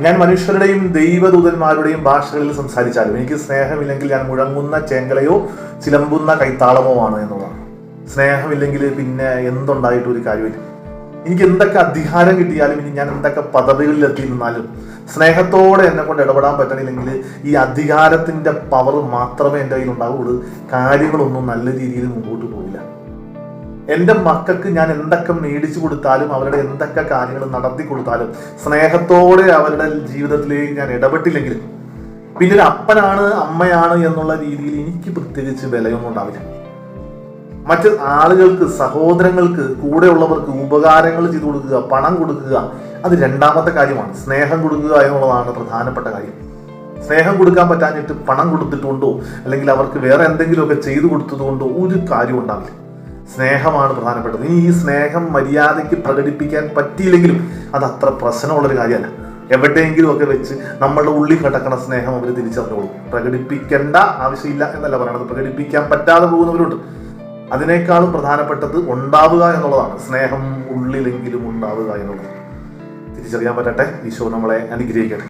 ഞാൻ മനുഷ്യരുടെയും ദൈവദൂതന്മാരുടെയും ഭാഷകളിൽ സംസാരിച്ചാലും എനിക്ക് സ്നേഹമില്ലെങ്കിൽ ഞാൻ മുഴങ്ങുന്ന ചേങ്കലയോ ചിലമ്പുന്ന കൈത്താളമോ ആണ് എന്നുള്ളതാണ്. സ്നേഹമില്ലെങ്കിൽ പിന്നെ എന്തുണ്ടായിട്ട് ഒരു കാര്യമില്ല. എനിക്ക് എന്തൊക്കെ അധികാരം കിട്ടിയാലും ഇനി ഞാൻ എന്തൊക്കെ പദവികളിൽ എത്തി നിന്നാലും സ്നേഹത്തോടെ എന്നെ കൊണ്ട് ഇടപെടാൻ പറ്റണില്ലെങ്കിൽ ഈ അധികാരത്തിന്റെ പവർ മാത്രമേ എന്റെ കയ്യിൽ ഉണ്ടാവുള്ളൂ കാര്യങ്ങളൊന്നും നല്ല രീതിയിൽ മുമ്പോട്ട് പോകില്ല എന്റെ മക്കൾക്ക് ഞാൻ എന്തൊക്കെ മേടിച്ചു കൊടുത്താലും അവരുടെ എന്തൊക്കെ കാര്യങ്ങൾ നടത്തി കൊടുത്താലും സ്നേഹത്തോടെ അവരുടെ ജീവിതത്തിലേക്ക് ഞാൻ ഇടപെട്ടില്ലെങ്കിൽ പിന്നെ ഒരു അപ്പനാണ് അമ്മയാണ് എന്നുള്ള രീതിയിൽ എനിക്ക് പ്രത്യേകിച്ച് വിലയൊന്നും ഉണ്ടാവില്ല. മറ്റ് ആളുകൾക്ക് സഹോദരങ്ങൾക്ക് കൂടെയുള്ളവർക്ക് ഉപകാരങ്ങൾ ചെയ്തു കൊടുക്കുക പണം കൊടുക്കുക അത് രണ്ടാമത്തെ കാര്യമാണ്. സ്നേഹം കൊടുക്കുക എന്നുള്ളതാണ് പ്രധാനപ്പെട്ട കാര്യം. സ്നേഹം കൊടുക്കാൻ പറ്റാഞ്ഞിട്ട് പണം കൊടുത്തിട്ടുണ്ടോ? അല്ലെങ്കിൽ അവർക്ക് വേറെ എന്തെങ്കിലുമൊക്കെ ചെയ്തു കൊടുത്തതുകൊണ്ടോ? ഒരു കാര്യം ഉണ്ടാവില്ല. സ്നേഹമാണ് പ്രധാനപ്പെട്ടത്. ഇനി ഈ സ്നേഹം മര്യാദയ്ക്ക് പ്രകടിപ്പിക്കാൻ പറ്റിയില്ലെങ്കിലും അത് അത്ര പ്രശ്നമുള്ളൊരു കാര്യമല്ല. എവിടെയെങ്കിലും ഒക്കെ വെച്ച് നമ്മളുടെ ഉള്ളിൽ കിടക്കണ സ്നേഹം അവർ തിരിച്ചറിഞ്ഞോളും. പ്രകടിപ്പിക്കേണ്ട ആവശ്യമില്ല എന്നല്ല പറയണത്. പ്രകടിപ്പിക്കാൻ പറ്റാതെ പോകുന്നവരുണ്ട്. അതിനേക്കാളും പ്രധാനപ്പെട്ടത് ഉണ്ടാവുക എന്നുള്ളതാണ്. സ്നേഹം ഉള്ളിലെങ്കിലും ഉണ്ടാവുക എന്നുള്ളത്. തിരിച്ചറിയാൻ പറ്റട്ടെ. ഈശോ നമ്മളെ അനുഗ്രഹിക്കട്ടെ.